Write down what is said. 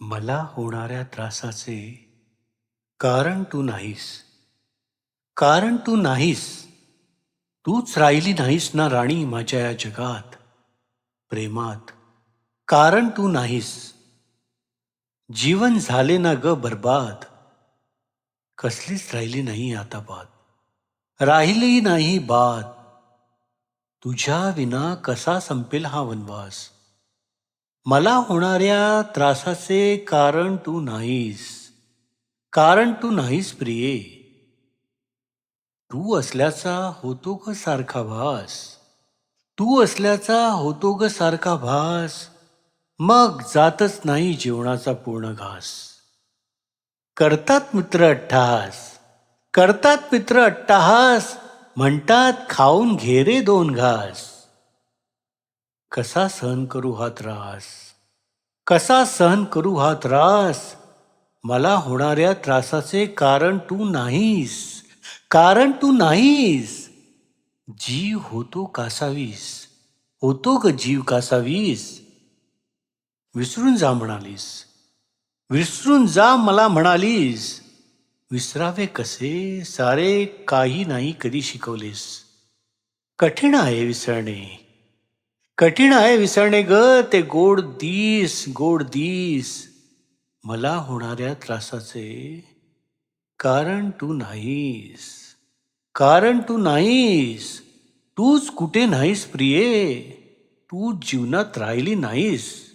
मला होणाऱ्या त्रासाचे कारण तू नाहीस. कारण तू नाहीस. तूच राहिली नाहीस ना राणी माझ्या या जगात. प्रेमात कारण तू नाहीस. जीवन झाले ना ग बर्बाद. कसलीच राहिली नाही आता बात राहिली नाही बात तुझ्या विना कसा संपेल हा वनवास? मला होणाऱ्या त्रासाचे कारण तू नाहीस. कारण तू नाहीस प्रिये. तू असल्याचा होतो ग सारखा भास. तू असल्याचा होतो ग सारखा भास. मग जातच नाही जेवणाचा पूर्ण घास. करतात मित्र अट्टहास. करतात मित्र अट्टहास. म्हणतात खाऊन घे रे दोन घास. कसा सहन करू हा त्रास? कसा सहन करू हा त्रास? मला होणाऱ्या त्रासाचे कारण तू नाहीस. कारण तू नाहीस. जीव होतो कासावीस. होतो ग जीव कासावीस. विसरून जा म्हणालीस. विसरून जा मला म्हणालीस. विसरावे कसे? सारे काही नाही कधी शिकवलेस. कठीण आहे विसरणे. कठीण आहे विसरणे ग ते गोड दिस गोड दिस. मला होणाऱ्या त्रासाचे कारण तू नाहीस. कारण तू नाहीस. तूच कुठे नाहीस प्रिये. तू जीवनात राहिली नाहीस.